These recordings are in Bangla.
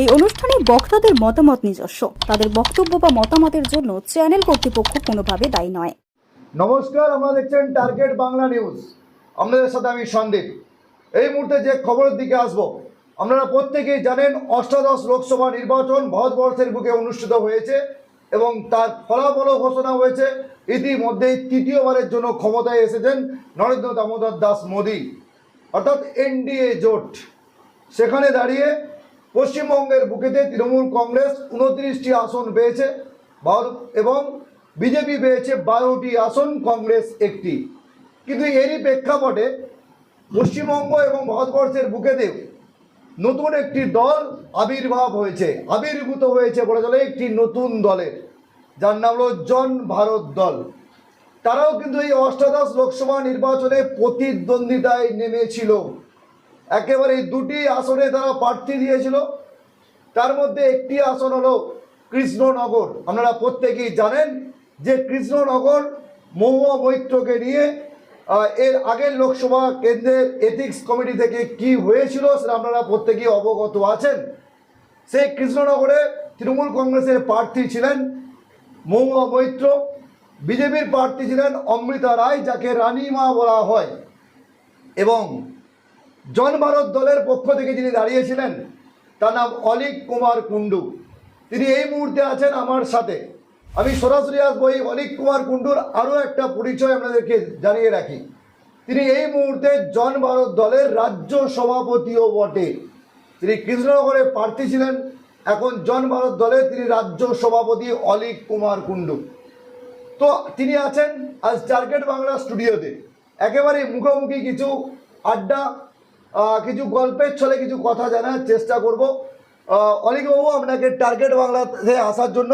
এই অনুষ্ঠানে বক্তাদের মতামত নিজস্ব। তাদের বক্তব্য বা মতামতের জন্য চ্যানেল কর্তৃপক্ষ কোনোভাবে দায়ী নয়। নমস্কার, আপনারা দেখছেন টার্গেট বাংলা নিউজ। আপনাদের সাথে আমি সন্দীপ। এই মুহূর্তে যে খবরের দিকে আসব, আপনারা প্রত্যেকেই জানেন অষ্টাদশ লোকসভা নির্বাচন ভারতবর্ষের বুকে অনুষ্ঠিত হয়েছে এবং তার ফলাফলও ঘোষণা হয়েছে। ইতিমধ্যেই তৃতীয়বারের জন্য ক্ষমতায় এসেছেন নরেন্দ্র দামোদর দাস মোদী। অর্থাৎ এনডিএ জোট। সেখানে দাঁড়িয়ে পশ্চিমবঙ্গের বুকেতে তৃণমূল কংগ্রেস উনত্রিশটি আসন পেয়েছে এবং বিজেপি পেয়েছে বারোটি আসন, কংগ্রেস একটি। কিন্তু এরই প্রেক্ষাপটে পশ্চিমবঙ্গ এবং ভারতবর্ষের বুকেতে নতুন একটি দল আবির্ভাব হয়েছে, আবির্ভূত হয়েছে বলে চলে একটি নতুন দলের যার নাম হলো জন ভারত দল। তারাও কিন্তু এই অষ্টাদশ লোকসভা নির্বাচনে প্রতিদ্বন্দ্বিতায় নেমেছিল। একেবারে দুটি আসনে তারা প্রার্থী দিয়েছিল। তার মধ্যে একটি আসন হলো কৃষ্ণনগর। আপনারা প্রত্যেকেই জানেন যে কৃষ্ণনগর মহুয়া মৈত্রকে নিয়ে এর আগের লোকসভা কেন্দ্রের এথিক্স কমিটি থেকে কি হয়েছিল সেটা আপনারা প্রত্যেকেই অবগত আছেন। সেই কৃষ্ণনগরে তৃণমূল কংগ্রেসের প্রার্থী ছিলেন মহুয়া মৈত্র। বিজেপির প্রার্থী ছিলেন অমৃতা রায়, যাকে রানীমা বলা হয়। এবং জন ভারত দলের পক্ষ থেকে যিনি দাঁড়িয়েছিলেন, তার নাম অলিক কুমার কুণ্ডু। তিনি এই মুহূর্তে আছেন আমার সাথে। আমি সরাসরি আসব এই অলিক কুমার কুণ্ডুর আরও একটা পরিচয় আপনাদেরকে জানিয়ে রাখি। তিনি এই মুহূর্তে জন ভারত দলের রাজ্য সভাপতিও বটে। তিনি কৃষ্ণনগরে প্রার্থী ছিলেন, এখন জন ভারত দলের তিনি রাজ্য সভাপতি অলিক কুমার কুণ্ডু। তো তিনি আছেন আজ টার্গেট বাংলা স্টুডিওতে। একেবারে মুখোমুখি কিছু আড্ডা কিছু গল্পের ছলে কিছু কথা জানার চেষ্টা করব। অলিকবাবু আপনাকে টার্গেট বাংলাতে আসার জন্য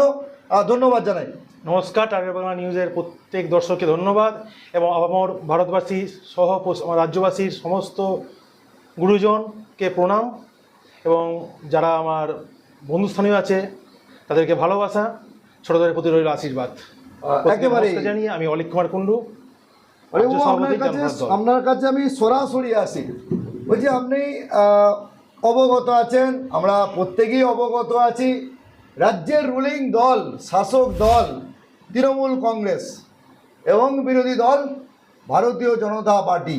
ধন্যবাদ জানাই। নমস্কার টার্গেট বাংলা নিউজের প্রত্যেক দর্শককে ধন্যবাদ এবং আমার ভারতবাসী সহ আমার রাজ্যবাসীর সমস্ত গুরুজনকে প্রণাম এবং যারা আমার বন্ধুস্থানীয় আছে তাদেরকে ভালোবাসা ছোটদের প্রতি রইল আশীর্বাদ। নমস্কার জানিয়ে আমি অলিক কুমার কুণ্ডু আপনার কাছে আমি সরাসরি আসি। বলছি, আপনি অবগত আছেন? আমরা প্রত্যেকেই অবগত আছি। রাজ্যের রুলিং দল, শাসক দল, তৃণমূল কংগ্রেস এবং বিরোধী দল, ভারতীয় জনতা পার্টি।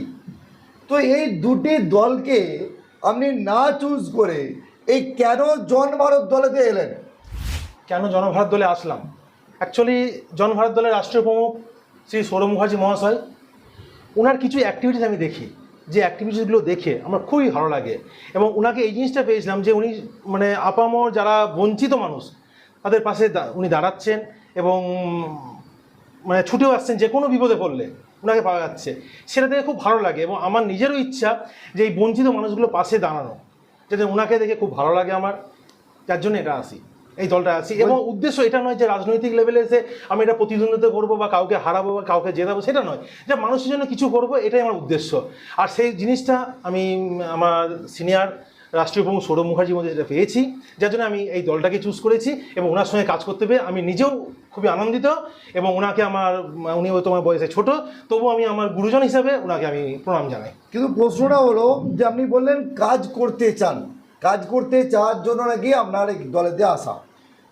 তো এই দুটি দলকে আপনি না চুজ করে এই কেন জন ভারত দলেতে এলেন? কেন জনভারত দলে আসলাম? অ্যাকচুয়ালি জনভারত দলের রাষ্ট্রীয় প্রমুখ শ্রী সৌরভ মুখার্জি মহাশয় ওনার কিছু অ্যাক্টিভিটিস আমি দেখি। যে অ্যাক্টিভিটিসগুলো দেখে আমার খুবই ভালো লাগে। এবং ওনাকে এই জিনিসটা পেয়েছিলাম যে উনি মানে আপামর যারা বঞ্চিত মানুষ, তাদের পাশে উনি দাঁড়াচ্ছেন এবং মানে ছুটেও আসছেন যে কোনো বিপদে পড়লে ওনাকে পাওয়া যাচ্ছে। সেটা দেখে খুব ভালো লাগে এবং আমার নিজেরও ইচ্ছা যে এই বঞ্চিত মানুষগুলো পাশে দাঁড়ানো। যাতে ওনাকে দেখে খুব ভালো লাগে আমার, যার জন্য এটা আসি। এই দলটা আছি। এবং উদ্দেশ্য এটা নয় যে রাজনৈতিক লেভেলে এসে আমি এটা প্রতিদ্বন্দ্বিতা করব বা কাউকে হারাবো বা কাউকে জেতাবো সেটা নয়। যে মানুষের জন্য কিছু করব এটাই আমার উদ্দেশ্য। আর সেই জিনিসটা আমি আমার সিনিয়র রাষ্ট্রীয় প্রমুখ সৌরভ মুখার্জির মধ্যে যেটা পেয়েছি যার জন্য আমি এই দলটাকে চুজ করেছি এবং ওনার সঙ্গে কাজ করতে পেরে আমি নিজেও খুবই আনন্দিত এবং ওনাকে আমার উনি হয়তো আমার বয়সে ছোট তবু আমি আমার গুরুজন হিসাবে ওনাকে আমি প্রণাম জানাই। কিন্তু প্রশ্নটা হলো যে আপনি বললেন কাজ করতে চান। কাজ করতে চাওয়ার জন্য নাকি আপনার এই দলেতে আসা?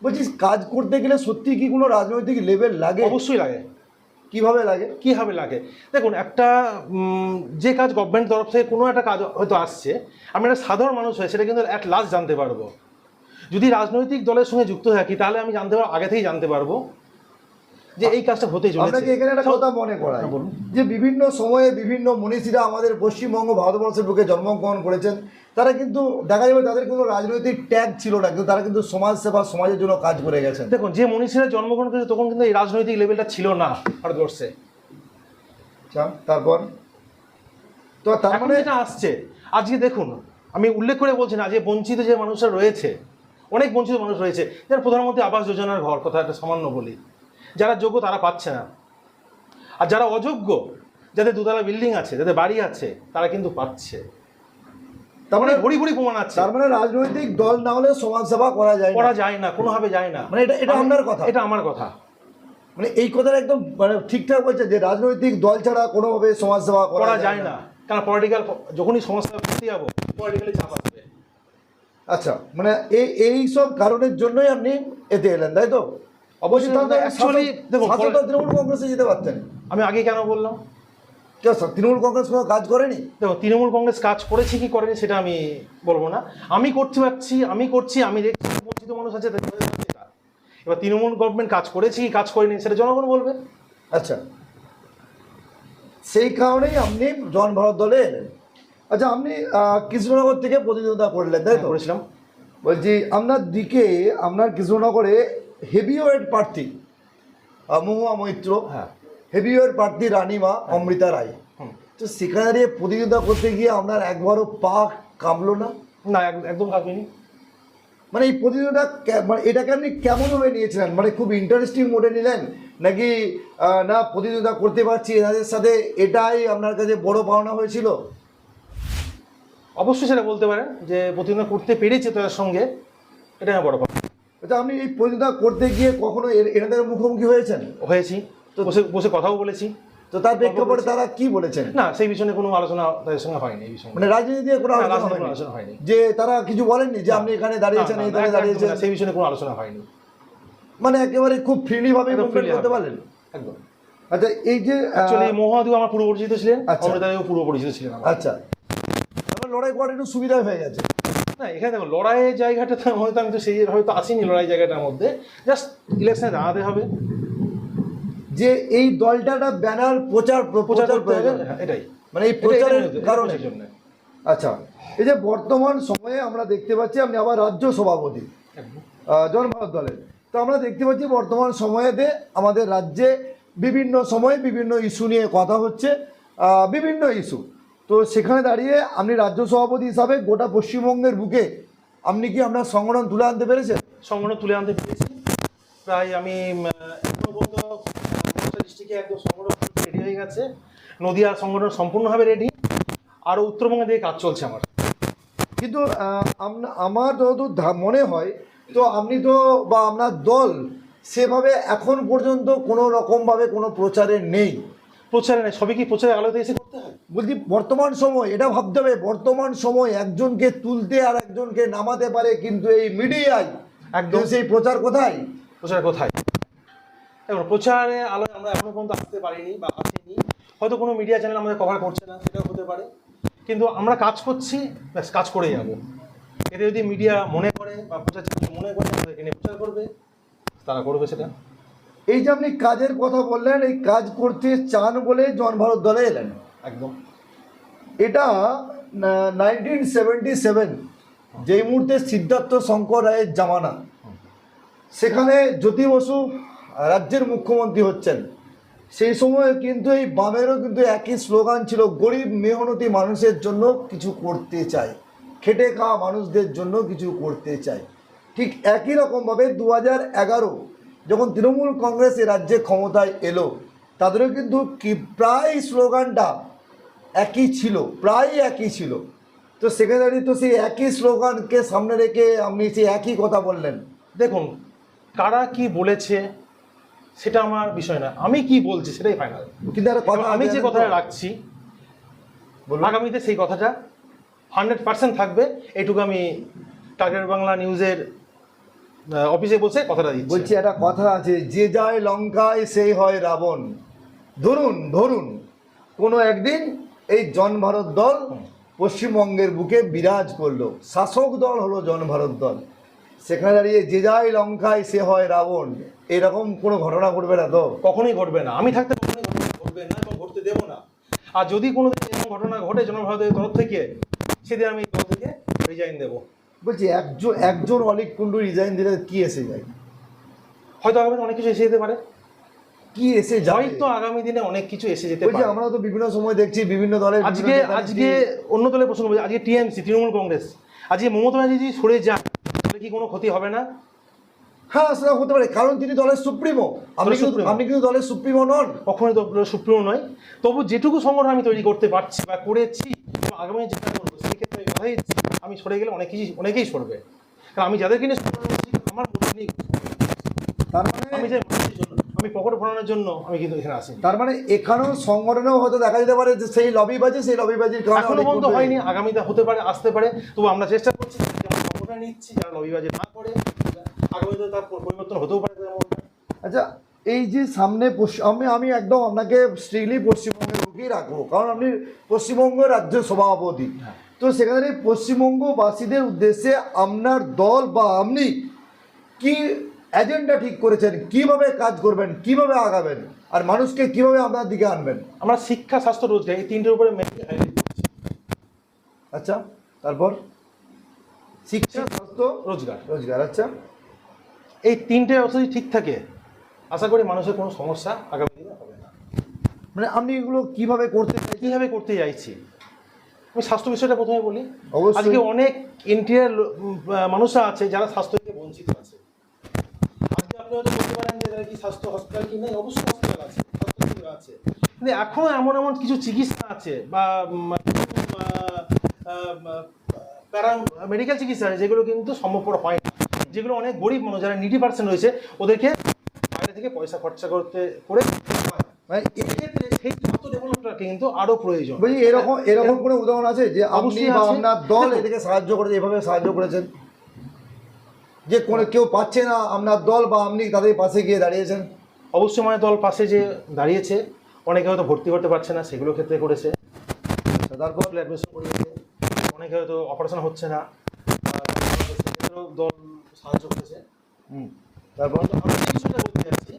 বলছি কাজ করতে গেলে সত্যি কি কোনো রাজনৈতিক লেভেল লাগে? অবশ্যই লাগে। কীভাবে লাগে? কীভাবে লাগে? দেখুন একটা যে কাজ গভর্নমেন্ট তরফ থেকে কোনো একটা কাজ হয়তো আসছে আমি একটা সাধারণ মানুষ হয় সেটা কিন্তু অ্যাট লাস্ট জানতে পারব। যদি রাজনৈতিক দলের সঙ্গে যুক্ত থাকি তাহলে আমি জানতে পারব আগে থেকেই জানতে পারব যে এই কাজটা হতেই চলেছে। আপনাকে এখানে একটা কথা মনে হ্যাঁ, যে বিভিন্ন সময়ে বিভিন্ন মনীষীরা আমাদের পশ্চিমবঙ্গ ভারতবর্ষের বুকে জন্মগ্রহণ করেছেন। তারা কিন্তু দেখা যাবে তাদের কোনো রাজনৈতিক ট্যাগ ছিল না কিন্তু তারা কিন্তু সমাজ সেবা সমাজের জন্য কাজ করে গেছেন। দেখুন যে মনীষীরা জন্মগ্রহণ করেছে তখন কিন্তু এই রাজনৈতিক লেভেলটা ছিল না ভারতবর্ষে। আচ্ছা, তারপর? তো তার মানে যেটা আসছে আজকে দেখুন আমি উল্লেখ করে বলছি না যে বঞ্চিত যে মানুষরা রয়েছে অনেক বঞ্চিত মানুষ রয়েছে যারা প্রধানমন্ত্রী আবাস যোজনার ঘর কথা একটা সামান্য বলি। যারা যোগ্য তারা পাচ্ছে না। আর যারা অযোগ্য যাদের দুতলা বিল্ডিং আছে যাদের বাড়ি আছে তারা কিন্তু পাচ্ছে। তার মানে ভরি ভরি প্রমাণ আছে। তার মানে রাজনৈতিক দল না হলে সমাজ সেবা করা যায় করা যায় না কোনোভাবে যায় না। মানে এটা- এটা আপনার কথা? এটা আমার কথা। মানে এই কথাটা একদম মানে ঠিকঠাক বলছে যে রাজনৈতিক দল ছাড়া কোনোভাবে সমাজ সেবা করা যায় না। কারণ পলিটিক্যাল যখনই সমস্যা করতে যাব পলিটিক্যালি চাপ আসবে। আচ্ছা মানে এই এই সব কারণের জন্যই আপনি এতে এলেন তাই তো? অবশ্যই দল তৃণমূল কংগ্রেসে যেতে পারতেন। আমি আগে কেন বললাম? তৃণমূল কংগ্রেস কোনো কাজ করেনি? দেখো তৃণমূল কংগ্রেস কাজ করেছে কি করেনি সেটা আমি বলব না। আমি করতে পারছি আমি করছি আমি দেখছি বঞ্চিত মানুষ আছে। এবার তৃণমূল গভর্নমেন্ট কাজ করেছে কি কাজ করেনি সেটা জনগণ বলবে। আচ্ছা। সেই কারণেই আপনি জন ভারত দলে এলেন আচ্ছা আপনি কৃষ্ণনগর থেকে প্রতিদ্বন্দ্বিতা করলেন তাই তো? করেছিলাম। বলছি আপনার দিকে আপনার কৃষ্ণনগরে হেভিওয়েট প্রার্থী মহুয়া মৈত্র হ্যাঁ। হেভিওয়েট প্রার্থী রানীমা অমৃতা রায়। হুম। তো সেখানে দাঁড়িয়ে প্রতিযোগিতা করতে গিয়ে আপনার একবারও পা কামলো না? না এক- একদম কাঁপিনি। মানে এই প্রতিযোগিতা মানে এটাকে আপনি কেমনভাবে নিয়েছিলেন? মানে খুব ইন্টারেস্টিং মোডে নিলেন? নাকি না প্রতিযোগিতা করতে পারছি এনাদের সাথে এটাই আপনার কাছে বড় পাওনা হয়েছিল? অবশ্যই সেটা বলতে পারেন যে প্রতিদ্বন্দ্বিতা করতে পেরেছে তাদের সঙ্গে এটা আমার বড় কথা আচ্ছা আপনি এই প্রতিযোগিতা করতে গিয়ে কখনো এনাদের মুখোমুখি হয়েছেন? হয়েছি। তো- বসে বসে কথাও বলেছি। তো তার প্রেক্ষাপটে তারা কি বলেছেন? না সেই বিষয়ে কোনো আলোচনা তাদের সঙ্গে হয়নি এই বিষয়ে। মানে রাজনীতি দিয়ে কোনো আলোচনা হয়নি। যে তারা কিছু বলেননি যে আপনি এখানে দাঁড়িয়েছেন এই দলে দাঁড়িয়েছেন। সেই বিষয়ে কোনো আলোচনা হয়নি। মানে একেবারে খুব ফ্রিলি ভাবে করতে হবে। পারলেন? একদম। আচ্ছা এই যে অ্যাকচুয়ালি মহাদিও আমার পূর্ব পরিচিত ছিলেন আচ্ছা। অমৃতাদেও পূর্ব পরিচিত ছিলেন আচ্ছা। আমার লড়াই করার একটু সুবিধা হয়ে গেছে। না এখানে দেখো লড়াইয়ের জায়গাটা তো হয়তো আমি তো সেই হয়তো আসিনি লড়াই জায়গাটার মধ্যে। জাস্ট ইলেকশনে দাঁড়াতে হবে। যে এই দলটাটা ব্যানার প্রচার প্রচার করতে হবে হ্যাঁ, এটাই। মানে এই প্রচারের এটাই- এটাই কারণে। প্রচারের জন্য। আচ্ছা এই যে বর্তমান সময়ে আমরা দেখতে পাচ্ছি আপনি আবার রাজ্য সভাপতি জনভারত দলের। তো আমরা দেখতে পাচ্ছি বর্তমান সময়েতে আমাদের রাজ্যে বিভিন্ন সময়ে বিভিন্ন ইস্যু নিয়ে কথা হচ্ছে বিভিন্ন ইস্যু। তো সেখানে দাঁড়িয়ে আপনি রাজ্য সভাপতি হিসাবে গোটা পশ্চিমবঙ্গের বুকে আপনি কি আপনার সংগঠন তুলে আনতে পেরেছেন? সংগঠন তুলে আনতে পেরেছি। প্রায় আমি উম, এখনও পর্যন্ত ডিস্ট্রিক্টে একদম সংগঠন রেডি হয়ে গেছে। নদিয়ার সংগঠন সম্পূর্ণভাবে রেডি আরও উত্তরবঙ্গে দিয়ে কাজ চলছে আমার। কিন্তু আমার যতদূর মনে হয় তো আপনি তো বা আপনার দল সেভাবে এখন পর্যন্ত কোনো রকমভাবে কোনো প্রচারে নেই। প্রচারে নেই। সবই কি প্রচারের আলোতে এসে করতে হয়? বলছি বর্তমান সময় এটা ভাবতে হবে বর্তমান সময় একজনকে তুলতে আর একজনকে নামাতে পারে কিন্তু এই মিডিয়ায়। একদম। সেই প্রচার কোথায়? প্রচার কোথায়? দেখুন প্রচারে আলোয় আমরা এখনও পর্যন্ত আসতে পারিনি বা আসিনি। হয়তো কোনো মিডিয়া চ্যানেল আমাদের কভার করছে না সেটাও হতে পারে। কিন্তু আমরা কাজ করছি ব্যাস কাজ করেই যাব। এতে যদি মিডিয়া মনে করে বা প্রচার চ্যানেল মনে করে আমাদেরকে নিয়ে প্রচার করবে তারা করবে সেটা। এই যে আপনি কাজের কথা বললেন এই কাজ করতে চান বলে জন ভারত দলে এলেন। একদম। এটা নাইনটিন সেভেন্টি সেভেন যেই মুহূর্তে সিদ্ধার্থ শঙ্কর রায়ের জামানা, সেখানে জ্যোতি বসু রাজ্যের মুখ্যমন্ত্রী হচ্ছেন। সেই সময় কিন্তু এই বামেরও কিন্তু একই স্লোগান ছিল, গরিব মেহনতি মানুষের জন্য কিছু করতে চাই, খেটে খাওয়া মানুষদের জন্য কিছু করতে চাই। ঠিক একই রকমভাবে দু হাজার এগারো, যখন তৃণমূল কংগ্রেস এ রাজ্যে ক্ষমতায় এলো, তাদেরও কিন্তু কি, প্রায় স্লোগানটা একই ছিল প্রায় একই ছিল। তো দাঁড়িয়ে তো সেই একই স্লোগানকে সামনে রেখে আপনি সেই একই কথা বললেন। দেখুন কারা কি বলেছে সেটা আমার বিষয় না। আমি কি বলছি সেটাই ফাইনাল কিন্তু আমি যে কথাটা রাখছি। আগামীতে সেই কথাটা হান্ড্রেড পার্সেন্ট থাকবে। এটুকু আমি টার্গেট বাংলা নিউজের অফিসে বসে কথাটা দিচ্ছি। বলছি একটা কথা আছে যে যায় লঙ্কায় সেই হয় রাবণ। ধরুন ধরুন কোনো একদিন এই জন ভারত দল পশ্চিমবঙ্গের বুকে বিরাজ করল। শাসক দল হলো জন ভারত দল। সেখানে দাঁড়িয়ে যে যায় লঙ্কায় সে হয় রাবণ। এরকম কোনো ঘটনা ঘটবে না তো? কখনোই ঘটবে না। আমি থাকতে ঘটবে না এবং ঘটতে দেবো না। আর যদি কোনো দিন এরকম ঘটনা ঘটে জনভারতের তরফ থেকে সেদিন আমি দল থেকে রিজাইন দেবো। বলছি একজন একজন অলিক কুণ্ডু রিজাইন দিলে কি এসে যায়? হয়তো আগামী অনেক কিছু এসে যেতে পারে। কি এসে যায় হয়তো আগামী দিনে অনেক কিছু এসে যেতে পারে। আমরা তো বিভিন্ন সময় দেখছি বিভিন্ন দলের আজকে আজকে অন্য দলের প্রসঙ্গ আজকে টিএমসি তৃণমূল কংগ্রেস। আজকে মমতা ব্যানার্জি সরে যান তাহলে কি কোনো ক্ষতি হবে না? হ্যাঁ সেটা হতে পারে কারণ তিনি দলের সুপ্রিমো। আপনি দলের কিন্তু আপনি কিন্তু দলের সুপ্রিমো নন। কখনোই তো সুপ্রিম নয়। তবু যেটুকু সংগঠন আমি তৈরি করতে পারছি বা করেছি আগামী চেষ্টা করব সেই ক্ষেত্রে আমি আমি সরে গেলে অনেক কিছু অনেকেই সরবে। কারণ আমি যাদেরকে নিয়ে আমার মধ্যে নেই। তার মানে আমি যে মানুষের জন্য আমি পকেট ভরানোর জন্য আমি কিন্তু এখানে আসি তার মানে এখানেও সংগঠনেও হয়তো দেখা যেতে পারে যে সেই লবিবাজি সেই লবিবাজির কারণে এখনও পর্যন্ত হয়নি আগামীতে হতে পারে আসতে পারে। তবু আমরা চেষ্টা করছি যে আমার নিচ্ছি যারা লবিবাজি না করে আগামীতে তার পরিবর্তন হতেও পারে আচ্ছা এই যে সামনে পশ্চিম আমি আমি একদম আপনাকে স্ট্রিক্টলি পশ্চিমবঙ্গের বুকেই রাখব কারণ আপনি পশ্চিমবঙ্গ রাজ্য সভাপতি। হ্যাঁ। তো সেখানে পশ্চিমবঙ্গবাসীদের উদ্দেশ্যে আপনার দল বা আপনি কি এজেন্ডা ঠিক করেছেন কীভাবে কাজ করবেন কীভাবে আগাবেন আর মানুষকে কীভাবে আপনার দিকে আনবেন? আমরা শিক্ষা স্বাস্থ্য রোজগার এই তিনটের উপরে আচ্ছা তারপর? শিক্ষা স্বাস্থ্য রোজগার। রোজগার আচ্ছা। এই তিনটে যদি ঠিক থাকে আশা করি মানুষের কোনো সমস্যা আগামী দিনে হবে না। মানে আপনি এগুলো কীভাবে করতে চাই কীভাবে করতে চাইছি? আমি স্বাস্থ্য বিষয়টা প্রথমে বলি। আজকে অনেক ইন্টিরিয়ার মানুষরা আছে যারা স্বাস্থ্য থেকে বঞ্চিত আছে। আপনি হয়তো বলতে পারেন যে কি স্বাস্থ্য হসপিটাল কি? নেই অবশ্যই হসপিটাল আছে স্বাস্থ্য কেন্দ্র আছে। কিন্তু এখনও এমন এমন কিছু চিকিৎসা আছে বা প্যারা মেডিকেল চিকিৎসা আছে যেগুলো কিন্তু সম্ভবপর হয় না। যেগুলো অনেক গরিব মানুষ যারা নিডি পার্সেন্ট রয়েছে ওদেরকে বাইরে থেকে পয়সা খরচা করতে করে মানে এক্ষেত্রে সেই স্বাস্থ্য ডেভেলপটাকে কিন্তু আরও প্রয়োজন। এরকম এরকম কোনো উদাহরণ আছে যে আপনি। আপনার দল। এটাকে সাহায্য করেছে এভাবে সাহায্য করেছেন? যে কোনো কেউ পাচ্ছে না আপনার দল বা আপনি তাদের পাশে গিয়ে দাঁড়িয়েছেন। অবশ্যই মানে দল পাশে যে দাঁড়িয়েছে অনেকে হয়তো ভর্তি করতে পারছে না সেগুলো ক্ষেত্রে করেছে। তারপর অ্যাডমিশন করিয়েছে অনেকে হয়তো অপারেশন হচ্ছে না সেক্ষেত্রেও দল সাহায্য করেছে। হুম। তারপর কিন্তু আমি যে বিষয়টা বলতে চাচ্ছি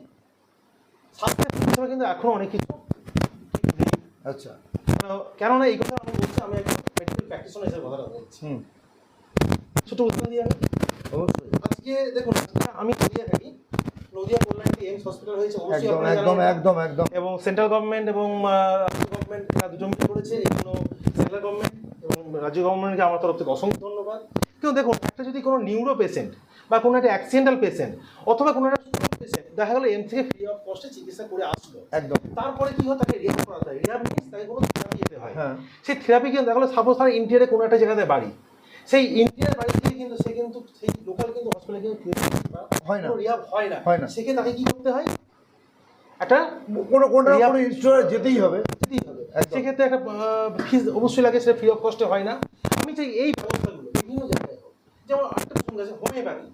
স্বাস্থ্যের পরিষেবা কিন্তু এখনও অনেক কিছু আচ্ছা। কেননা এই কথা আমি বলছি আমি একটা মেডিকেল প্র্যাকটিশনার হিসেবে কথাটা বলছি। হুম। ছোট উদাহরণ দিয়ে আমি অবশ্যই। আজকে দেখুন আমি নদিয়া থাকি। নদিয়া কল্যাণী এইমস হসপিটাল হয়েছে অবশ্যই একদম একদম একদম একদম। এবং সেন্ট্রাল গভর্নমেন্ট এবং রাজ্য গভর্নমেন্ট এরা দুজন মিলে করেছে এই সেন্ট্রাল গভর্নমেন্ট এবং রাজ্য গভর্নমেন্টকে আমার তরফ থেকে অসংখ্য ধন্যবাদ। কিন্তু দেখুন একটা যদি কোনো নিউরো পেশেন্ট বা কোনো একটা অ্যাক্সিডেন্টাল পেশেন্ট অথবা কোনো একটা পেশেন্ট দেখা গেলো এম থেকে ফ্রি অফ কস্টে চিকিৎসা করে আসলো একদম। তারপরে কি হয় তাকে রিহাব করাতে হয় রিহাব মিনস তাকে কোনো থেরাপি যেতে হয়। হ্যাঁ। সেই থেরাপি কিন্তু দেখা গেলো সাপোজ তার ইন্টিরিয়ারে কোনো একটা জায়গাতে বাড়ি। সেই ইন্টিরিয়ার বাড়ি কিন্তু সে কিন্তু সেই লোকাল কিন্তু হসপিটালে কিন্তু হয় না। রিহাব হয় না। হয় না। সেক্ষেত্রে তাকে কি করতে হয়? একটা কোনো কোনো কোনো ইনস্টিটিউটে যেতেই হবে। যেতেই হবে। সেক্ষেত্রে একটা ফিজ অবশ্যই লাগে সেটা ফ্রি অফ কস্টে হয় না। আমি চাই এই ব্যবস্থাগুলো বিভিন্ন জায়গায় হোক। যেমন একটা প্রসঙ্গ আছে হোমিওপ্যাথি।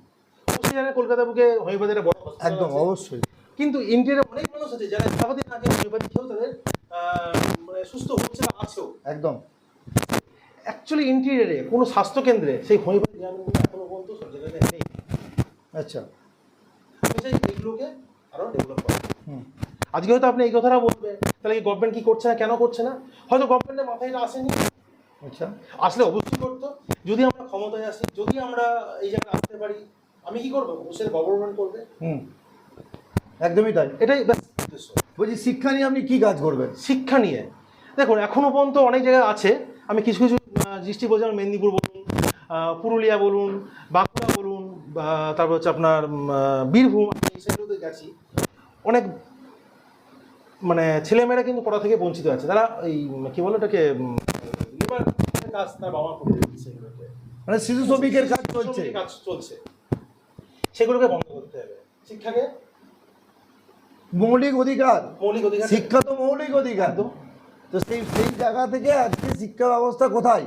অবশ্যই জানেন কলকাতা বুকে হোমিওপ্যাথির বড় একদম অবশ্যই। কিন্তু ইন্ডিয়ার অনেক মানুষ আছে যারা স্থাপতি না জেনে হোমিওপ্যাথি খেয়েও তাদের মানে সুস্থ হচ্ছে না আছেও। একদম। অ্যাকচুয়ালি ইন্টিরিয়ারে কোনো স্বাস্থ্যকেন্দ্রে সেই হোমিওপ্যাথি জ্ঞানগুলো এখনও পর্যন্ত সব জায়গায় নেই। আচ্ছা। আমি চাই এইগুলোকে আরও ডেভেলপ করা হুম। আজকে হয়তো আপনি এই কথাটা বলবেন তাহলে কি গভর্নমেন্ট কি করছে না কেন করছে না? হয়তো গভর্নমেন্টের মাথায় এটা আসেনি। আচ্ছা। আসলে অবশ্যই করতো। যদি আমরা ক্ষমতায় আসি যদি আমরা এই জায়গায় আসতে পারি আমি কি করব? অবশ্যই গভর্নমেন্ট করবে। হুম। একদমই তাই। এটাই বলছি শিক্ষা নিয়ে আপনি কি কাজ করবেন? শিক্ষা নিয়ে। দেখুন এখনও পর্যন্ত অনেক জায়গায় আছে আমি কিছু কিছু ডিস্ট্রিক্ট বলছি যেমন মেদিনীপুর বলুন পুরুলিয়া বলুন বাঁকুড়া বলুন তারপর হচ্ছে আপনার বীরভূম আমি এই সাইডগুলোতে গেছি অনেক মানে ছেলেমেয়েরা কিন্তু পড়া থেকে বঞ্চিত আছে? তারা এই কি বলে ওটাকে কাজ তার বাবা করে দিচ্ছে মানে শিশু শ্রমিকের কাজ চলছে। কাজ চলছে। সেগুলোকে বন্ধ করতে হবে। শিক্ষাকে? মৌলিক অধিকার। মৌলিক অধিকার। শিক্ষা তো মৌলিক অধিকার। তো সেই সেই জায়গা থেকে আজকে শিক্ষা ব্যবস্থা কোথায়?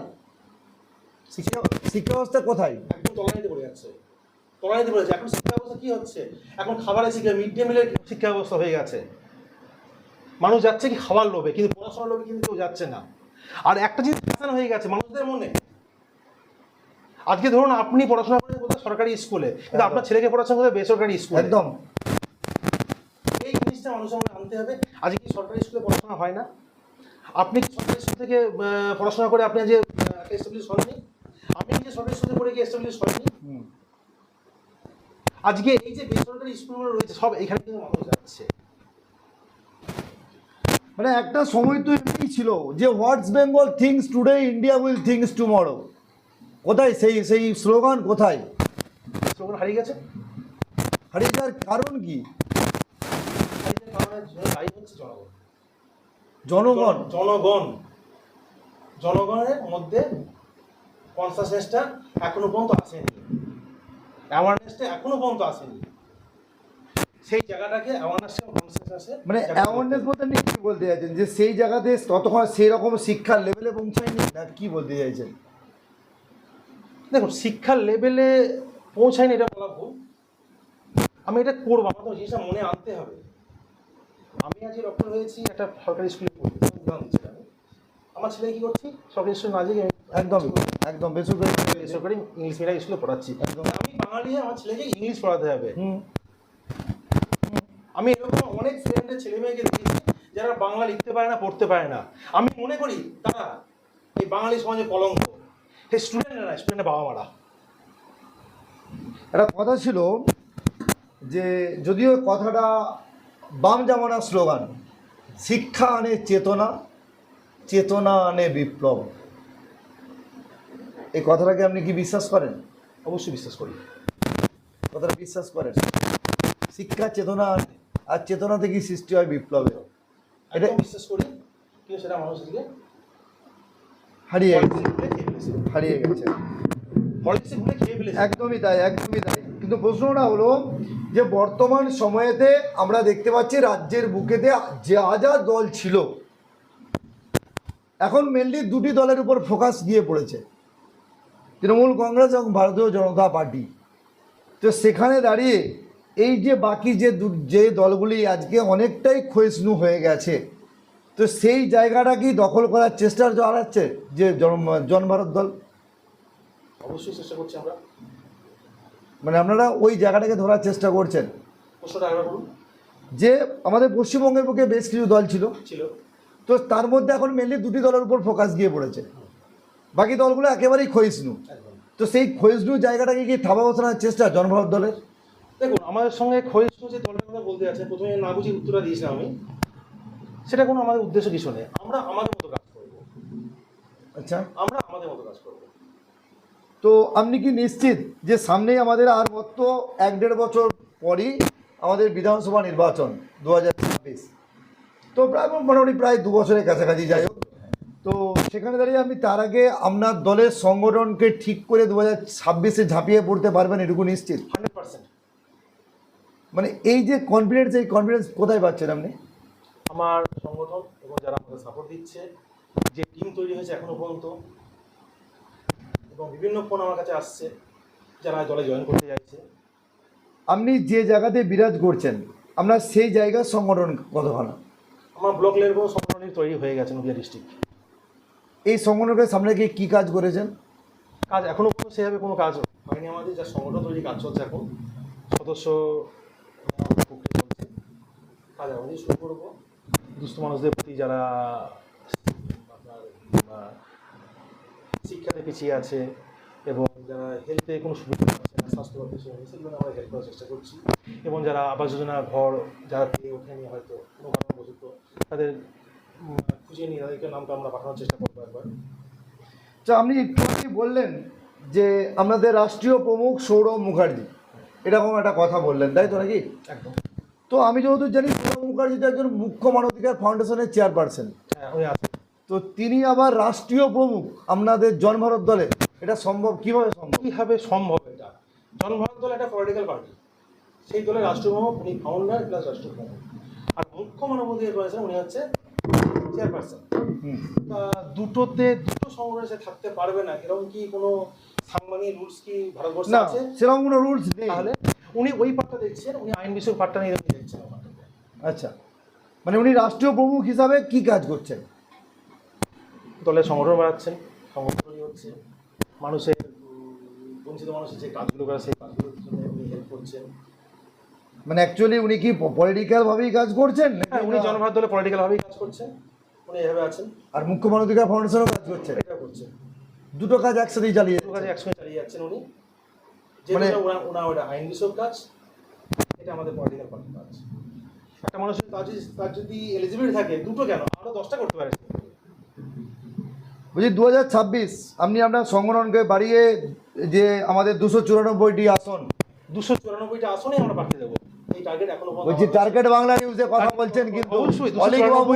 শিক্ষা শিক্ষা ব্যবস্থা কোথায়? একদম তলানিতে পড়ে যাচ্ছে। তলানিতে পড়ে যাচ্ছে। এখন শিক্ষা ব্যবস্থা কি হচ্ছে? এখন খাবারের শিক্ষা মিড ডে মিলের শিক্ষা ব্যবস্থা হয়ে গেছে। মানুষ যাচ্ছে কি খাবার লোভে কিন্তু পড়াশোনার লোভে কিন্তু কেউ যাচ্ছে না। আর একটা জিনিস ফ্যাশন হয়ে গেছে মানুষদের মনে। আজকে ধরুন আপনি পড়াশোনা করেন কোথাও সরকারি স্কুলে। কিন্তু আপনার ছেলেকে পড়াশোনা করে বেসরকারি স্কুলে। একদম। এই জিনিসটা মানুষের মনে আনতে হবে। আজকে কি সরকারি স্কুলে পড়াশোনা হয় না? আপনি সরকারি স্কুল থেকে পড়াশোনা করে আপনি যে একটা এস্টাবলিশ হননি? আপনি যে সরকারি স্কুলে পড়ে গিয়ে এস্টাবলিশ হুম। আজকে এই যে বেসরকারি স্কুলগুলো রয়েছে সব এখানে কিন্তু মানুষ যাচ্ছে। মানে একটা সময় তো এমনি ছিল যে what's Bengal thinks today India will thinks tomorrow কোথায়? সেই সেই স্লোগান কোথায়? স্লোগান হারিয়ে গেছে? হারিয়ে যাওয়ার কারণ কি? জনগণ। জনগণ। জনগণের মধ্যে কনসাসনেসটা এখনও পর্যন্ত আসেনি। অ্যাওয়ারনেসটা এখনও পর্যন্ত আসেনি। সেই জায়গাটাকে অ্যাওয়ারনেস কনসাসনেসে মানে অ্যাওয়ারনেস বলতে আপনি কি বলতে চাইছেন? যে সেই জায়গাতে ততক্ষণ সেই রকম শিক্ষার লেভেলে পৌঁছায়নি? না কি বলতে চাইছেন? দেখুন শিক্ষার লেভেলে পৌঁছায়নি এটা বলা ভুল। আমি এটা করব আমার তো জিনিসটা মনে আনতে হবে। আমি আজকে ডক্টর হয়েছি একটা সরকারি স্কুলে পড়ি আমার ছেলে কি করছি? সরকারি স্কুলে না যেয়ে একদম। একদম বেসরকারি বেসরকারি ইংলিশ মিডিয়াম স্কুলে পড়াচ্ছি। একদম। আমি বাঙালি আমার ছেলেকে ইংলিশ পড়াতে হবে। হুম। আমি এরকম অনেক ফ্রেন্ডের ছেলে মেয়েকে দেখেছি যারা বাংলা লিখতে পারে না পড়তে পারে না। আমি মনে করি তারা এই বাঙালি সমাজে কলঙ্ক। সেই স্টুডেন্টরা না স্টুডেন্টের বাবা মারা একটা কথা ছিল যে যদিও কথাটা বাম জামানার স্লোগান শিক্ষা আনে চেতনা চেতনা আনে বিপ্লব। এই কথাটাকে আপনি কি বিশ্বাস করেন? অবশ্যই বিশ্বাস করি। কথাটা বিশ্বাস করেন। শিক্ষা চেতনা আর চেতনা থেকেই সৃষ্টি হয় বিপ্লবের এটা বিশ্বাস করি। কিন্তু সেটা মানুষদেরকে হারিয়ে গেছে। হারিয়ে গেছে। একদমই তাই একদমই তাই। কিন্তু প্রশ্নটা হলো যে বর্তমান সময়েতে আমরা দেখতে পাচ্ছি রাজ্যের বুকেতে যে আজাদ দল ছিল এখন মেনলি দুটি দলের উপর ফোকাস গিয়ে পড়েছে। তৃণমূল কংগ্রেস এবং ভারতীয় জনতা পার্টি। তো সেখানে দাঁড়িয়ে এই যে বাকি যে যে দলগুলি আজকে অনেকটাই ক্ষয়িষ্ণু হয়ে গেছে তো সেই জায়গাটা কি দখল করার চেষ্টা চালাচ্ছে যে জন জনভারত দল? অবশ্যই চেষ্টা করছি আমরা। মানে আপনারা ওই জায়গাটাকে ধরার চেষ্টা করছেন। যে আমাদের পশ্চিমবঙ্গের বুকে বেশ কিছু দল ছিল। ছিল। তো তার মধ্যে এখন মেনলি দুটি দলের উপর ফোকাস গিয়ে পড়েছে। বাকি দলগুলো একেবারেই ক্ষয়িষ্ণু তো সেই ক্ষয়িষ্ণু জায়গাটাকে কি থাবা বসানোর চেষ্টা জনভারত দলের। দেখুন আমাদের সঙ্গে ক্ষয়িষ্ণু যে দলের কথা বলতে আছে প্রথমে না বুঝি উত্তরটা দিয়েছিলাম আমি। সেটা কোনো আমাদের উদ্দেশ্য কিছু নেই আমরা আমাদের মতো কাজ করব। আচ্ছা। আমরা আমাদের মতো কাজ করব। তো আপনি কি নিশ্চিত যে সামনেই আমাদের আর মাত্র এক দেড় বছর পরই আমাদের বিধানসভা নির্বাচন দু হাজার ছাব্বিশ? তো প্রায় মোটামুটি প্রায় দু বছরের কাছাকাছি যাই হোক। তো সেখানে দাঁড়িয়ে আপনি তার আগে আপনার দলের সংগঠনকে ঠিক করে দু হাজার ছাব্বিশে ঝাঁপিয়ে পড়তে পারবেন এটুকু নিশ্চিত হান্ড্রেড পার্সেন্ট। মানে এই যে কনফিডেন্স এই কনফিডেন্স কোথায় পাচ্ছেন আপনি? আমার সংগঠন এবং যারা আমাদের সাপোর্ট দিচ্ছে যে টিম তৈরি হয়েছে এখনও পর্যন্ত এবং বিভিন্ন ফোন আমার কাছে আসছে যারা দলে জয়েন করতে যাচ্ছে। আপনি যে জায়গাতে বিরাজ করছেন আপনার সেই জায়গার সংগঠন কতখানা? আমার ব্লক লেভেল সংগঠনই তৈরি হয়ে গেছে নদীয়া ডিস্ট্রিক্ট এই সংগঠনের সামনে গিয়ে কী কাজ করেছেন? কাজ এখনও কোনো সেভাবে কোনো কাজ হয়নি। আমাদের যা সংগঠন তৈরি কাজ চলছে এখন, সদস্য কাজ আমাদের শুরু করব। দুস্থ মানুষদের প্রতি যারা আপনার শিক্ষাতে পিছিয়ে আছে এবং যারা হেলথে কোনো সুবিধা পাচ্ছে না স্বাস্থ্য বা কিছু নেই সেগুলো আমরা হেল্প করার চেষ্টা করছি। এবং যারা আবাস যোজনা ঘর, যারা পেয়ে ওঠেনি হয়তো, কোনো কারণবশত তাদের খুঁজে নিয়ে তাদেরকে নামটা আমরা পাঠানোর চেষ্টা করব একবার। আচ্ছা আপনি একটু বললেন যে আপনাদের রাষ্ট্রীয় প্রমুখ সৌরভ মুখার্জি। এরকম একটা কথা বললেন তাই তো নাকি? একদম। তো আমি যতদূর জানি সৌরভ মুখার্জি তো একজন মুখ্য মানবাধিকার ফাউন্ডেশনের চেয়ারপারসন। হ্যাঁ উনি আছেন। তো তিনি আবার রাষ্ট্রীয় প্রমুখ আপনাদের জনভারত দলে। এটা সম্ভব? কীভাবে সম্ভব? কীভাবে সম্ভব এটা? জনভারত দল একটা পলিটিক্যাল পার্টি সেই দলের রাষ্ট্রপ্রমুখ উনি ফাউন্ডার প্লাস রাষ্ট্রপ্রমুখ। আর মুখ্য মানবাধিকার করেছেন উনি হচ্ছে চেয়ারপারসন দুটোতে দুটো থাকতে পারবে না এরকম কি কোনো সাংবাদিক রুলস কি ভারতবর্ষে আছে? সেরকম কোনো রুলস নেই। তাহলে উনি ওই পার্টটা দেখছেন উনি আইন বিষয়ক পার্টটা নিয়ে দেখছেন আচ্ছা। মানে উনি রাষ্ট্রীয় প্রমুখ হিসাবে কি কাজ করছেন? দলের সংগঠন বাড়াচ্ছেন সংগঠন হচ্ছে। মানুষের বঞ্চিত মানুষের যে কাজগুলো করে সেই কাজগুলোর জন্য উনি হেল্প করছেন। মানে অ্যাকচুয়ালি উনি কি পলিটিক্যাল ভাবেই কাজ করছেন হ্যাঁ উনি জনভার দলে পলিটিক্যাল ভাবেই কাজ করছেন। উনি এভাবে আছেন? আর মুখ্য মানবাধিকার ফাউন্ডেশনও কাজ করছেন এটা করছেন দুটো কাজ একসাথেই চালিয়ে দু কাজে একসঙ্গে চালিয়ে যাচ্ছেন উনি। মানে- ওনা ওনা ওটা আইন বিষয়ক কাজ এটা আমাদের পলিটিক্যাল পার্টির কাজ। একটা মানুষের যদি তার যদি এলিজিবিলিটি থাকে দুটো কেন? আরও দশটা করতে পারে। বলছি দু হাজার ছাব্বিশ আপনি আপনার সংগঠনকে বাড়িয়ে যে আমাদের দুশো চুরানব্বইটি আসন দুশো চুরানব্বইটা আসনেই আমরা প্রার্থী দেবো। বলছি টার্গেট বাংলা নিউজে কথা বলছেন কিন্তু অলিক বাবু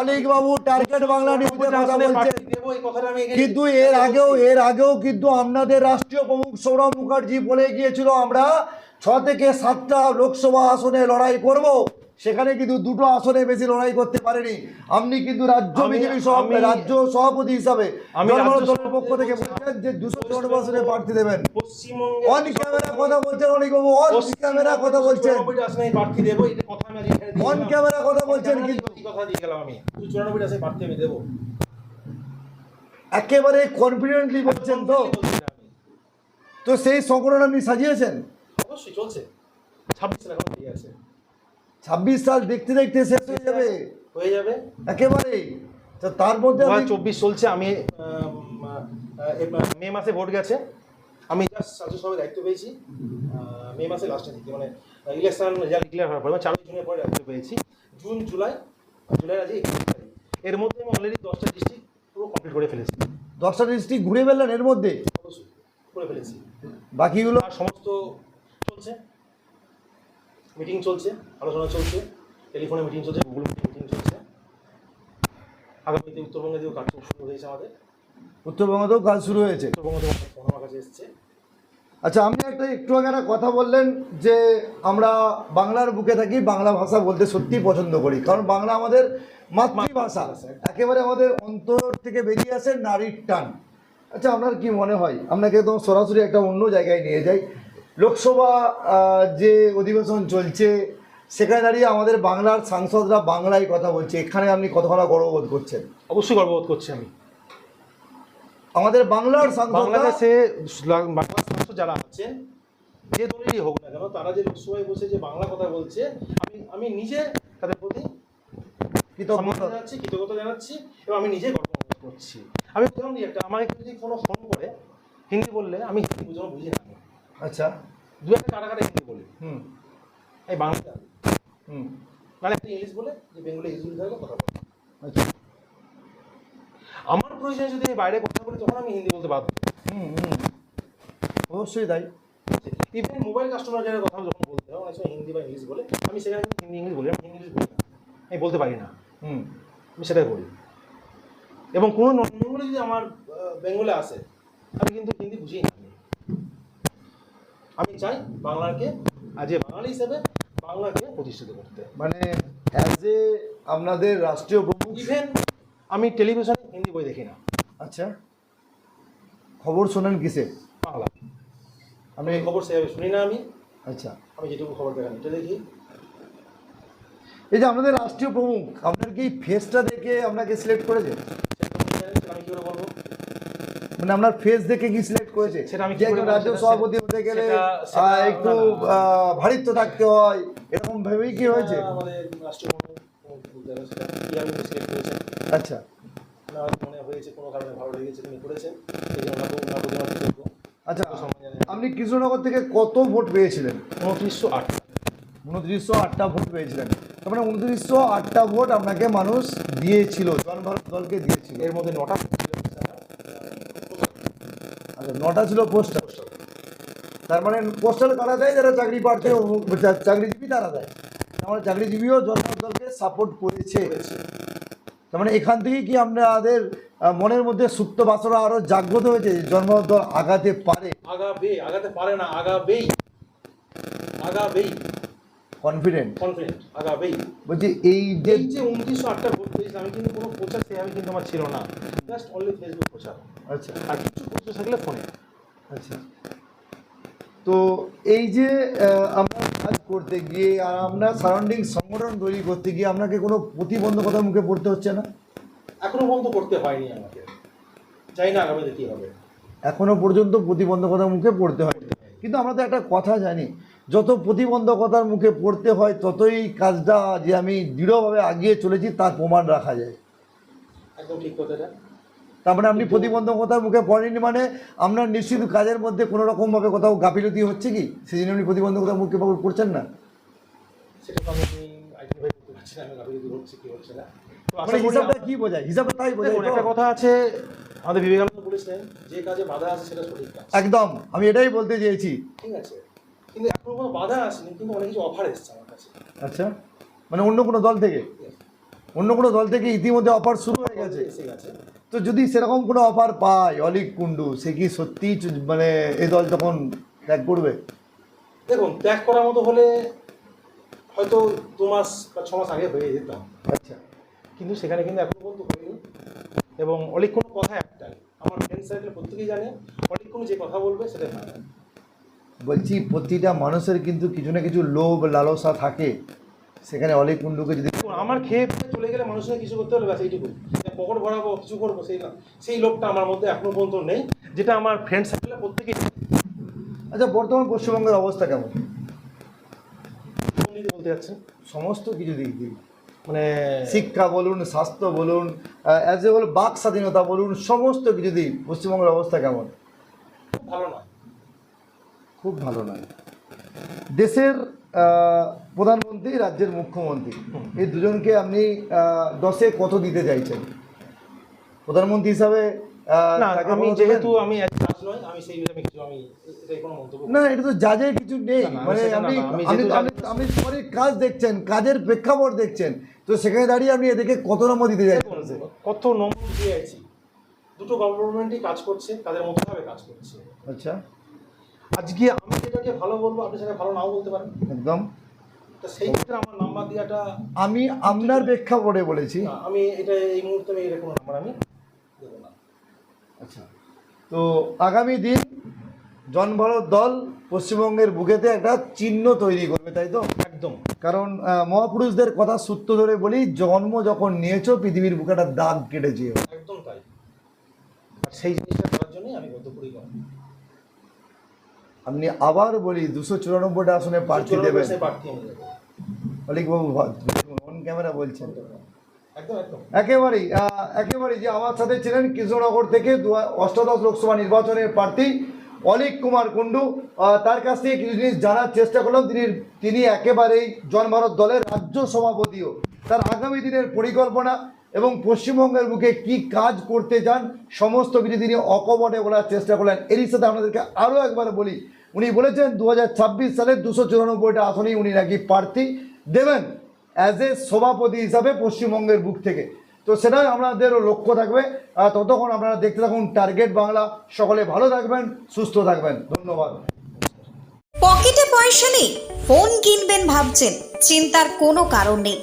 অলিক বাবু টার্গেট বাংলা নিউজে কথা বলছেন। কিন্তু এর আগেও এর আগেও কিন্তু আপনাদের রাষ্ট্রীয় প্রমুখ সৌরভ মুখার্জি বলে গিয়েছিল আমরা ছ থেকে সাতটা লোকসভা আসনে লড়াই করব। সেখানে কিন্তু দুটো আসনে বেশি লড়াই করতে পারেনি। আপনি কিন্তু রাজ্য বিজেপি রাজ্য সভাপতি হিসাবে পক্ষ থেকে বলছেন যে দুশো চুরানব্বই আসনে প্রার্থী দেবেন। অন ক্যামেরা কথা বলছেন অনেক বাবু অন ক্যামেরা কথা বলছেন। প্রার্থী দেবো অন। ক্যামেরা কথা বলছেন কিন্তু কথা দিয়ে গেলাম আমি? শুধু আসনে প্রার্থী আমি দেবো। একেবারে কনফিডেন্টলি বলছেন তো। তো সেই সংকলন আপনি সাজিয়েছেন? অবশ্যই চলছে। ছাব্বিশ আছে। ছাব্বিশ সাল দেখতে দেখতে শেষ হয়ে যাবে। হয়ে যাবে। একেবারেই। তো তার মধ্যে চব্বিশ চলছে আমি মে মাসে ভোট গেছে। আমি জাস্ট দায়িত্ব পেয়েছি। মে মাসে লাস্টের দিকে মানে ইলেকশন রেজাল্ট ডিক্লেয়ার হওয়ার পরে মানে চারই জুনের পরে দায়িত্ব পেয়েছি। জুন জুলাই জুলাই আজকে একত্রিশ তারিখ। এর মধ্যে আমি অলরেডি দশটা ডিস্ট্রিক্ট পুরো কমপ্লিট করে ফেলেছি। দশটা ডিস্ট্রিক্ট ঘুরে ফেললেন এর মধ্যে? অবশ্যই করে ফেলেছি। বাকিগুলো সমস্ত চলছে। মিটিং চলছে আলোচনা চলছে টেলিফোনে মিটিং চলছে গুগল মিটিং চলছে। আগামীতে উত্তরবঙ্গে দিয়েও কাজ শুরু হয়েছে আমাদের। উত্তরবঙ্গতেও কাজ শুরু হয়েছে? উত্তরবঙ্গ থেকে অনেক ফোন আমার কাছে এসছে। আচ্ছা আপনি একটা একটু আগে একটা কথা বললেন যে আমরা বাংলার বুকে থাকি বাংলা ভাষা বলতে সত্যি পছন্দ করি। কারণ বাংলা আমাদের মাতৃভাষা। একেবারে আমাদের অন্তর থেকে বেরিয়ে আসে নারীর টান। আচ্ছা আপনার কি মনে হয়? আপনাকে তো সরাসরি একটা অন্য জায়গায় নিয়ে যাই। লোকসভা যে অধিবেশন চলছে সেখানে দাঁড়িয়ে আমাদের বাংলার সাংসদরা বাংলায় কথা বলছে। এখানে আপনি কতখানা গর্ববোধ করছেন? অবশ্যই গর্ববোধ করছি আমি। আমাদের বাংলার বাংলাদেশে বাংলা সাংসদ যারা আছেন যে দলেরই হোক না কেন তারা যে লোকসভায় বসে যে বাংলা কথা বলছে আমি আমি নিজে তাদের প্রতি কৃতজ্ঞতা। জানাচ্ছি কৃতজ্ঞতা জানাচ্ছি এবং আমি নিজে গর্ব বোধ করছি। আমি উদাহরণ দিই একটা আমাকে যদি কোনো ফোন করে হিন্দি বললে আমি হিন্দি বুঝানো বুঝি না। আচ্ছা। দু একটা কাটা কাটা হিন্দি বলি। হুম। এই বাংলা হুম। মানে একটা ইংলিশ বলে যে বেঙ্গলি ইংলিশ থাকলে কথা বলে আচ্ছা। আমার প্রয়োজনে যদি আমি বাইরে কথা বলি তখন আমি হিন্দি বলতে বাধ্য। হুম হুম। অবশ্যই তাই। ইভেন মোবাইল কাস্টমার কেয়ারের কথা যখন বলতে হয় অনেক সময় হিন্দি বা ইংলিশ বলে আমি সেখানে হিন্দি ইংলিশ বলি আমি ইংলিশ বলি না। আমি বলতে পারি না। হুম। আমি সেটাই বলি। এবং কোনো নন বেঙ্গলি যদি আমার বেঙ্গলে আসে আমি কিন্তু হিন্দি বুঝি না আমি। চাই বাংলাকে আজ এ বাঙালি হিসেবে বাংলাকে প্রতিষ্ঠিত করতে। মানে অ্যাজ এ আপনাদের রাষ্ট্রীয় প্রমুখ ইভেন আমি টেলিভিশনে হিন্দি বই দেখি না। আচ্ছা। খবর শোনেন কিসে? বাংলা। আমি খবর সেভাবে শুনি না আমি। আচ্ছা। আমি যেটুকু খবর দেখান এটা দেখি। এই যে আপনাদের রাষ্ট্রীয় প্রমুখ আপনার কি ফেসটা দেখে আপনাকে সিলেক্ট করেছে সেটা আমি কীভাবে বলব মানে আপনার ফেস দেখে কি সিলেক্ট করেছে? সেটা আমি যে একজন রাজ্য সভাপতি হতে গেলে একটু। ভারিত্ব থাকতে হয়। এরকম ভেবেই কি হয়েছে? আচ্ছা। মনে হয়েছে কোনো কারণে ভালো লেগেছে তিনি করেছেন এই জন্য ওনাকে ওনার প্রতি আমার কৃতজ্ঞ আচ্ছা আপনি কৃষ্ণনগর থেকে কত ভোট পেয়েছিলেন? উনত্রিশশো আট। উনত্রিশশো আটটা ভোট পেয়েছিলেন। তার মানে উনত্রিশশো আটটা ভোট আপনাকে মানুষ দিয়েছিল জনভারত দলকে দিয়েছিল। এর মধ্যে নটা নটা ছিল পোস্টাল তার মানে পোস্টাল কারা দেয়? যারা চাকরি পাচ্ছে চাকরিজীবী, তারা দেয়। মানে চাকরিজীবীও দলকে সাপোর্ট করেছে। তার মানে এখান থেকেই কি আমাদের মনের মধ্যে সুপ্ত বাসনা আরও জাগ্রত হয়েছে জন্মদল আগাতে পারে? আগাবে আগাতে পারে না, আগাবেই। আগাবেই। Confident confident আগাবেই। বলছি এই যে এই যে উনত্রিশশো আটটা ভোট পেয়েছিলাম আমি কিন্তু কোনো প্রচার সেভাবে কিন্তু আমার ছিল না। জাস্ট অনলি ফেসবুক প্রচার। আচ্ছা। আর কিছু প্রচার থাকলে ফোনে আচ্ছা। তো এই যে আমরা কাজ করতে গিয়ে আর আমরা সারাউন্ডিং সংগঠন তৈরি করতে গিয়ে আপনাকে কোনো প্রতিবন্ধকতার মুখে পড়তে হচ্ছে না? এখনও পর্যন্ত করতে হয়নি আমাকে। জানি না আগামীতে কী হবে। এখনও পর্যন্ত প্রতিবন্ধকতার মুখে পড়তে হয়। কিন্তু আমরা তো একটা কথা জানি যত প্রতিবন্ধকতার মুখে পড়তে হয় ততই কাজটা যে আমি দৃঢ়ভাবে আগিয়ে চলেছি তার প্রমাণ রাখা যায়। একদম ঠিক কথাটা। তার মানে আপনি প্রতিবন্ধকতার মুখে পড়েনি মানে আপনার নিশ্চিত কাজের মধ্যে কোনো রকমভাবে কোথাও গাফিলতি হচ্ছে কি? সেই জন্য আপনি প্রতিবন্ধকতার মুখে পড়ছেন না? সেটা তো আমি আইডেন্টিফাই করতে পারছি না আমি গাফিলতি হচ্ছে কি হচ্ছে না। মানে হিসাবটা কি বোঝায়? হিসাবটা তাই বোঝায় একটা কথা আছে আমাদের বিবেকানন্দ বলেছিলেন যে কাজে বাধা আছে সেটা সঠিক কাজ। একদম আমি এটাই বলতে চেয়েছি। ঠিক আছে। কিন্তু এখনও কোনো বাধা আসেনি কিন্তু অনেক কিছু অফার এসছে আমার কাছে। আচ্ছা। মানে অন্য কোনো দল থেকে? অন্য কোনো দল থেকে ইতিমধ্যে অফার শুরু হয়ে গেছে? এসে গেছে। তো যদি সেরকম কোনো অফার পায় অলিক কুন্ডু সে কি সত্যি মানে এই দল তখন ত্যাগ করবে? দেখুন ত্যাগ করার মতো হলে হয়তো দু মাস বা ছ মাস আগে হয়ে যেতাম আচ্ছা। কিন্তু সেখানে কিন্তু এখনও পর্যন্ত হয়নি। এবং অনেক কোনো কথা একটাই আমার ফ্রেন্ড সার্কেল প্রত্যেকেই জানে অনেক কোনো যে কথা বলবে সেটা বলছি প্রতিটা মানুষের কিন্তু কিছু না কিছু লোভ লালসা থাকে। সেখানে অলিক কুণ্ডুকে যদি আমার খেয়ে পেয়ে চলে গেলে মানুষের কিছু করতে হলে ব্যাস এইটুকু পকেট ভরাবো কিছু করব সেই না। সেই লোকটা আমার মধ্যে এখনও পর্যন্ত নেই যেটা আমার ফ্রেন্ড সার্কেলে প্রত্যেকেই আচ্ছা বর্তমান পশ্চিমবঙ্গের অবস্থা কেমন? বলতে যাচ্ছেন সমস্ত কিছু দিক দিয়ে। মানে শিক্ষা বলুন স্বাস্থ্য বলুন অ্যাজ এ বল বাক স্বাধীনতা বলুন সমস্ত কিছু দিক পশ্চিমবঙ্গের অবস্থা কেমন? ভালো নয়। খুব ভালো নয়। দেশের প্রধানমন্ত্রী রাজ্যের মুখ্যমন্ত্রী এই দুজনকে আপনি দশে কত দিতে চাইছেন? প্রধানমন্ত্রী হিসাবে না আমি যেহেতু আমি আমি সেই বিষয়ে কিছু আমি কোনো মন্তব্য না এটা তো জাজের কিছু নেই। মানে আপনি আপনি জাজ- কাজ দেখছেন কাজের প্রেক্ষাপট দেখছেন তো সেখানে দাঁড়িয়ে আপনি এদেরকে কত নম্বর দিতে চাইছেন? কত নম্বর দিয়ে আছি দুটো গভর্নমেন্টই কাজ করছে তাদের মতোভাবে কাজ করছে। আচ্ছা। আজকে আমি যেটাকে ভালো বলব আপনি সেটা ভালো নাও বলতে পারেন। একদম। তো সেই ক্ষেত্রে আমার নাম্বার দেওয়াটা আমি আপনার প্রেক্ষাপটে বলেছি। আমি এটা এই মুহূর্তে আমি এটা কোনো নাম্বার আমি দেবো না। আচ্ছা। তো আগামী দিন জনভারত দল পশ্চিমবঙ্গের বুকেতে একটা চিহ্ন তৈরি করবে তাই তো? একদম। কারণ মহাপুরুষদের কথা সূত্র ধরে বলি জন্ম যখন নিয়েছো পৃথিবীর বুকে একটা দাগ কেটেছে। একদম তাই। আর সেই জিনিসটা করার জন্যই আমি বদ্ধপরিকর। আপনি আবার বলি দুশো চুরানব্বইটা আসনে প্রার্থী দেবেন। অলিকবাবু অন ক্যামেরা বলছেন। একেবারেই একেবারেই যে আমার সাথে ছিলেন কৃষ্ণনগর থেকে দু অষ্টাদশ লোকসভা নির্বাচনের প্রার্থী অলিক কুমার কুণ্ডু। তার কাছ থেকে কিছু জিনিস জানার চেষ্টা করলাম। তিনি তিনি একেবারেই জনভারত দলের রাজ্য সভাপতিও। তার আগামী দিনের পরিকল্পনা এবং পশ্চিমবঙ্গের বুকে কি কাজ করতে চান সমস্ত কিছু তিনি অকপটে বলার চেষ্টা করলেন। এরই সাথে আপনাদেরকে আরও একবার বলি উনি বলেছেন দু সালে দুশো চুরানব্বইটা আসনেই উনি নাকি প্রার্থী দেবেন অ্যাজ এ সভাপতি হিসাবে পশ্চিমবঙ্গের বুক থেকে। তো সেটাই আমাদেরও লক্ষ্য থাকবে। ততক্ষণ আপনারা দেখতে থাকুন টার্গেট বাংলা। সকলে ভালো থাকবেন, সুস্থ থাকবেন। ধন্যবাদ। পকেটে পয়সা নেই, ফোন কিনবেন ভাবছেন, চিন্তার কোনো কারণ নেই।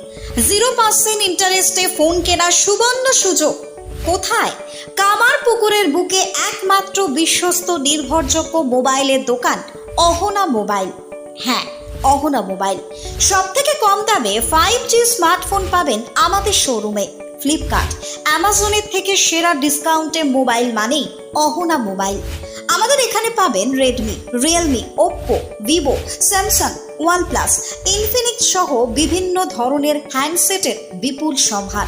জিরো পার্সেন্ট ইন্টারেস্টে ফোন কেনার সুবর্ণ সুযোগ। কোথায়? কামার পুকুরের বুকে একমাত্র বিশ্বস্ত নির্ভরযোগ্য মোবাইলের দোকান অহনা মোবাইল। হ্যাঁ অহনা মোবাইল। সব থেকে কম দামে ফাইভ জি স্মার্টফোন পাবেন আমাদের শোরুমে ফ্লিপকার্ট অ্যামাজনের থেকে সেরা ডিসকাউন্টে মোবাইল মানেই অহনা মোবাইল। আমাদের এখানে পাবেন Redmi Realme Oppo Vivo Samsung OnePlus Infinix সহ বিভিন্ন ধরনের হ্যান্ডসেটের বিপুল সম্ভার।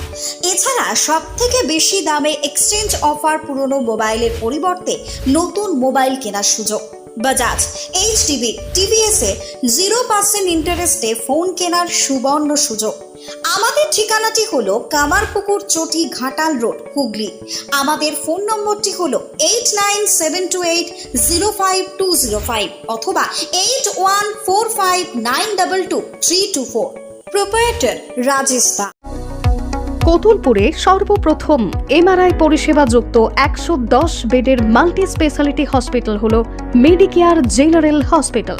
এছাড়া সব থেকে বেশি দামে এক্সচেঞ্জ অফার পুরনো মোবাইলের পরিবর্তে নতুন মোবাইল কেনার সুযোগ। বাজাজ এইচডিবি টিভিএস এ জিরো পার্সেন্ট ইন্টারেস্টে ফোন কেনার সুবর্ণ সুযোগ। আমাদের ঠিকানাটি হলো কামারপুকুর চটি ঘাটাল রোড, হুগলি। আমাদের ফোন নম্বরটি হলো eight nine seven two eight zero five two zero five অথবা eight one four five nine double two three two four proprietor Rajesh দা। কতুলপুরে সর্বপ্রথম এমআরআই পরিষেবা যুক্ত একশো দশ বেডের মাল্টি স্পেশালিটি হসপিটাল হল মেডিকেয়ার জেনারেল হসপিটাল।